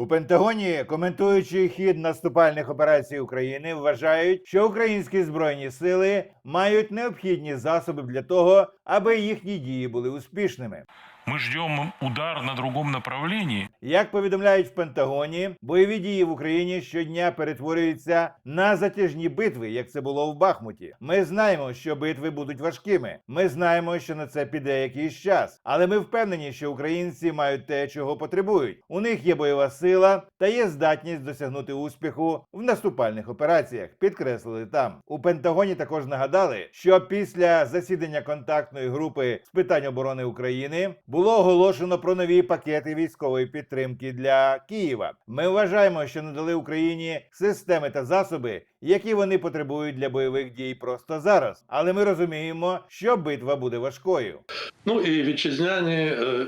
У Пентагоні, коментуючи хід наступальних операцій України, вважають, що українські збройні сили мають необхідні засоби для того, аби їхні дії були успішними. Мы ждем удар на другом направлении. Як повідомляють в Пентагоні, бойові дії в Україні щодня перетворюються на затяжні битви, як це було в Бахмуті. Ми знаємо, що битви будуть важкими. Ми знаємо, що на це піде якийсь час. Але ми впевнені, що українці мають те, чого потребують. У них є бойова сила та є здатність досягнути успіху в наступальних операціях. Підкреслили там. У Пентагоні також нагадали, що після засідання контактної групи з питань оборони України було оголошено про нові пакети військової підтримки для Києва. Ми вважаємо, що надали Україні системи та засоби, які вони потребують для бойових дій просто зараз. Але ми розуміємо, що битва буде важкою. Ну і вітчизняні е,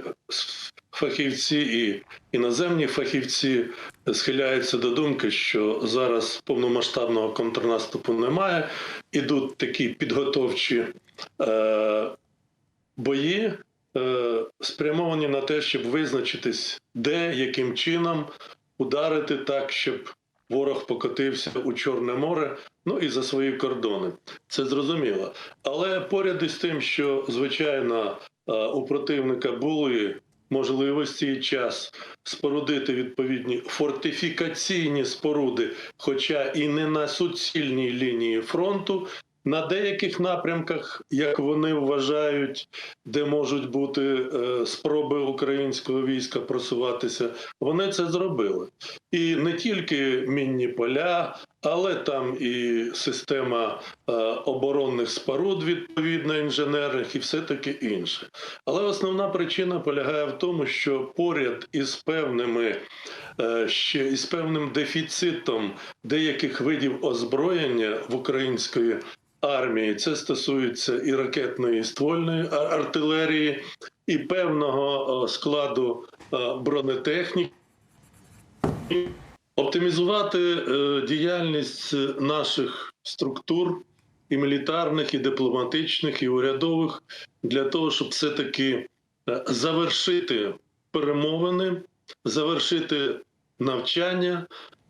фахівці і іноземні фахівці схиляються до думки, що зараз повномасштабного контрнаступу немає. Ідуть такі підготовчі е, бої, спрямовані на те, щоб визначитись, де, яким чином ударити так, щоб ворог покотився у Чорне море, ну і за свої кордони. Це зрозуміло. Але поряд із тим, що звичайно е, у противника були можливості і час спорудити відповідні фортифікаційні споруди, хоча і не на суцільній лінії фронту. На деяких напрямках, як вони вважають, де можуть бути е, спроби українського війська просуватися, вони це зробили. І не тільки мінні поля, але там і система е, оборонних споруд, відповідно інженерних, і все таке інше. Але основна причина полягає в тому, що поряд із певними е, ще із певним дефіцитом деяких видів озброєння в української армії, це стосується і ракетної і ствольної артилерії, і певного складу бронетехніки. Оптимізувати е, діяльність наших структур і мілітарних, і дипломатичних, і урядових для того, щоб все-таки е, завершити перемовини, завершити навчання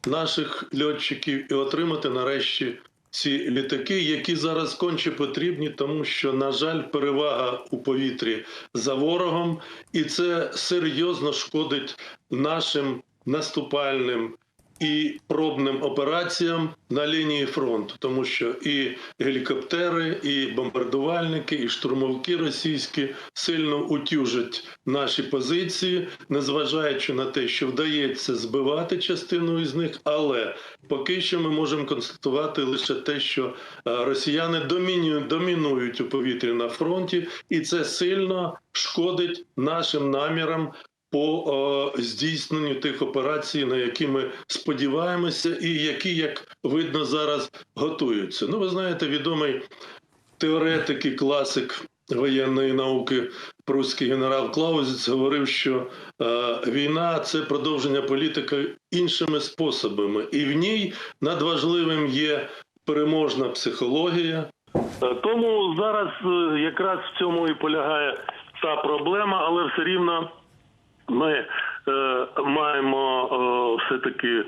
наших льотчиків і отримати нарешті ці літаки, які зараз конче потрібні, тому що, на жаль, перевага у повітрі за ворогом, і це серйозно шкодить нашим наступальним і пробним операціям на лінії фронту, тому що і гелікоптери, і бомбардувальники, і штурмовики російські сильно утюжать наші позиції, незважаючи на те, що вдається збивати частину із них, але поки що ми можемо констатувати лише те, що е, росіяни домінюють, домінують у повітрі на фронті, і це сильно шкодить нашим намірам по е, здійсненню тих операцій, на які ми сподіваємося, і які, як видно, зараз готуються. Ну, ви знаєте, відомий теоретик і класик воєнної науки, прусський генерал Клаузіц говорив, що е, війна це продовження політики іншими способами, і в ній надважливим є переможна психологія. Е, Тому зараз е, якраз в цьому і полягає та проблема, але все рівно ми е, маємо е, все-таки е,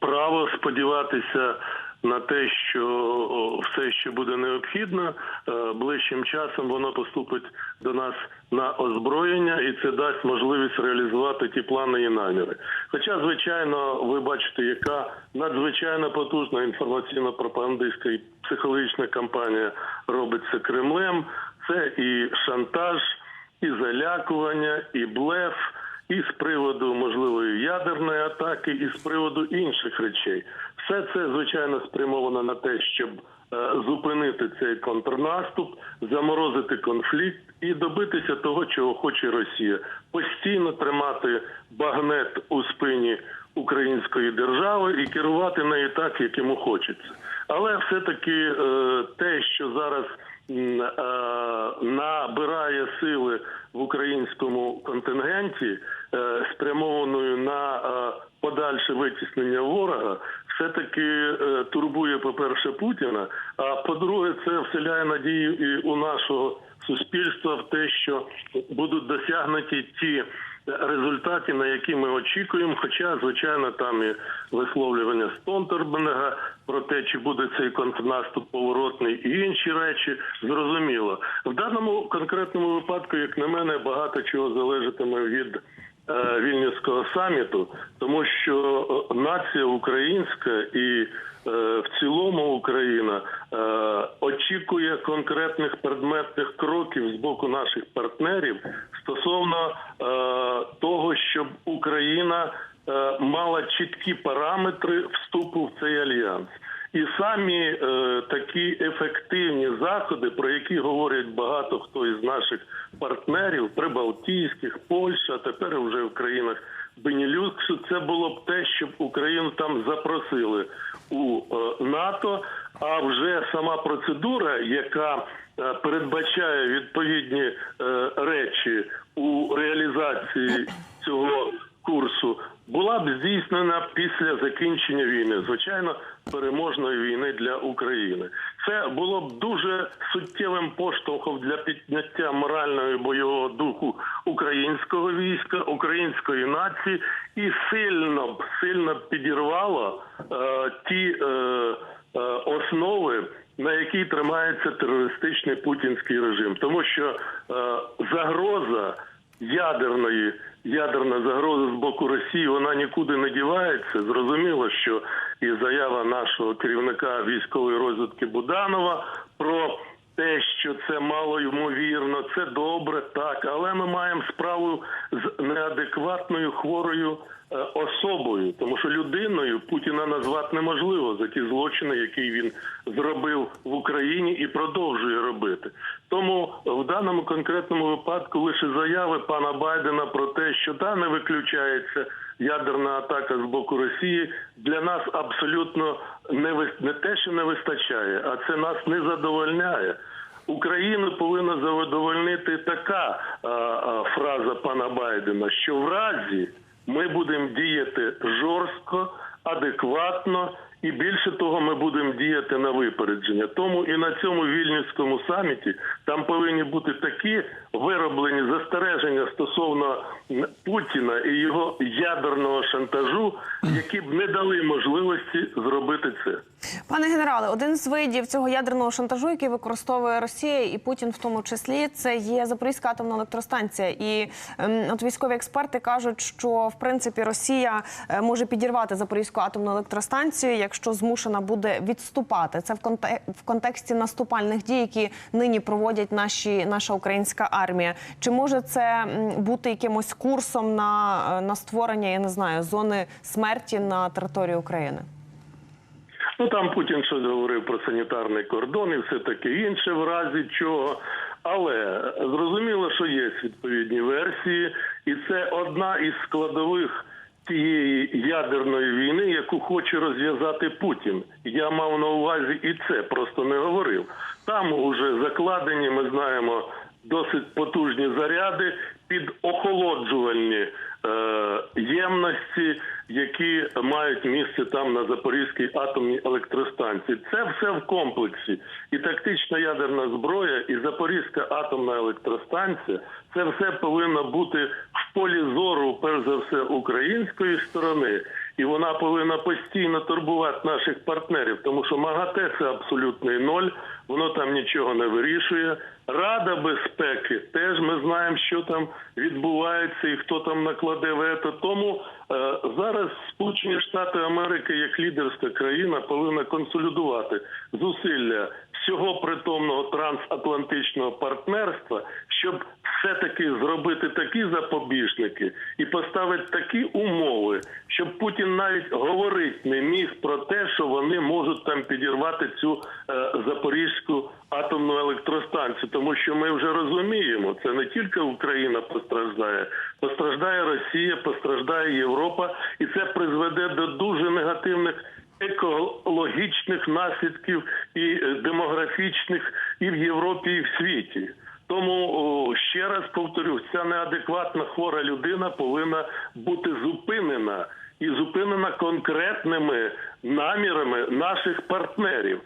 право сподіватися на те, що все, що буде необхідно, е, ближчим часом воно поступить до нас на озброєння, і це дасть можливість реалізувати ті плани і наміри. Хоча, звичайно, ви бачите, яка надзвичайно потужна інформаційно-пропагандистська і психологічна кампанія робиться Кремлем. Це і шантаж, і залякування, і блеф, і з приводу можливої ядерної атаки, і з приводу інших речей. Все це звичайно спрямовано на те, щоб е, зупинити цей контрнаступ, заморозити конфлікт і добитися того, чого хоче Росія, постійно тримати багнет у спині української держави і керувати нею так, як йому хочеться. Але все-таки е, те, що зараз е, набирає сили в українському контингенті, е, спрямованою на подальше витіснення ворога, все-таки е, турбує, по-перше, Путіна. А по-друге, це вселяє надію і у нашого суспільства в те, що будуть досягнуті ті результаті, на які ми очікуємо. Хоча, звичайно, там і висловлювання Стонтербенга про те, чи буде цей контрнаступ поворотний, і інші речі зрозуміло. В даному конкретному випадку, як на мене, багато чого залежатиме від е, Вільнюського саміту, тому що е, нація українська і е, в цілому Україна е, очікує конкретних предметних кроків з боку наших партнерів стосовно е, того, щоб Україна е, мала чіткі параметри вступу в цей альянс. І самі е, такі ефективні заходи, про які говорять багато хто із наших партнерів, прибалтійських, Польща, тепер вже в країнах Бенілюксу, це було б те, щоб Україну там запросили у е, НАТО. А вже сама процедура, яка е, передбачає відповідні е, речі у реалізації цього курсу, була б здійснена після закінчення війни, звичайно, переможної війни для України. Це було б дуже суттєвим поштовхом для підняття морального і бойового духу українського війська, української нації, і сильно б сильно підірвало е, ті е, е, основи. На якій тримається терористичний путінський режим, тому що е, загроза ядерної ядерна загроза з боку Росії вона нікуди не дівається. Зрозуміло, що і заява нашого керівника військової розвідки Буданова про те, що це мало ймовірно, це добре, так, але ми маємо справу з неадекватною хворою особою, тому що людиною Путіна назвати неможливо за ті злочини, які він зробив в Україні і продовжує робити. Тому в даному конкретному випадку лише заяви пана Байдена про те, що да не виключається ядерна атака з боку Росії, для нас абсолютно не вис- не те, що не вистачає, а це нас не задовольняє. Україну повинна задовольнити така а, а, фраза пана Байдена, що в разі ми будемо діяти жорстко, адекватно і більше того, ми будемо діяти на випередження. Тому і на цьому вільнюському саміті там повинні бути такі вироблені застереження стосовно Путіна і його ядерного шантажу, які б не дали можливості зробити це. Пане генерале, один з видів цього ядерного шантажу, який використовує Росія і Путін, в тому числі, це є Запорізька атомна електростанція. І ем, от військові експерти кажуть, що в принципі Росія е, може підірвати Запорізьку атомну електростанцію, якщо змушена буде відступати. Це в контексті наступальних дій, які нині проводять наші наша українська армія. Чи може це бути якимось курсом на, е, на створення, я не знаю, зони смерті на території України? Ну там Путін щось говорив про санітарний кордон і все таке інше, в разі чого. Але зрозуміло, що є відповідні версії, і це одна із складових тієї ядерної війни, яку хоче розв'язати Путін. Я мав на увазі і це, просто не говорив. Там уже закладені, ми знаємо, досить потужні заряди під охолоджувальні е, ємності, які мають місце там на Запорізькій атомній електростанції. Це все в комплексі. І тактична ядерна зброя, і Запорізька атомна електростанція. Це все повинно бути полі зору, перш за все, української сторони, і вона повинна постійно турбувати наших партнерів, тому що МАГАТЕ це абсолютний ноль, воно там нічого не вирішує. Рада безпеки теж ми знаємо, що там відбувається і хто там накладе вето. Тому е, зараз Сполучені Штати Америки як лідерська країна повинна консолідувати зусилля всього притомного трансатлантичного партнерства, щоб все-таки зробити такі запобіжники і поставити такі умови, щоб Путін навіть говорить не міг про те, що вони можуть там підірвати цю е, запорізьку атомну електростанцію, тому що ми вже розуміємо, це не тільки Україна постраждає, постраждає Росія, постраждає Європа, і це призведе до дуже негативних екологічних наслідків і е, демографічних і в Європі, і в світі. Тому ще раз повторю, ця неадекватна хвора людина повинна бути зупинена і зупинена конкретними намірами наших партнерів.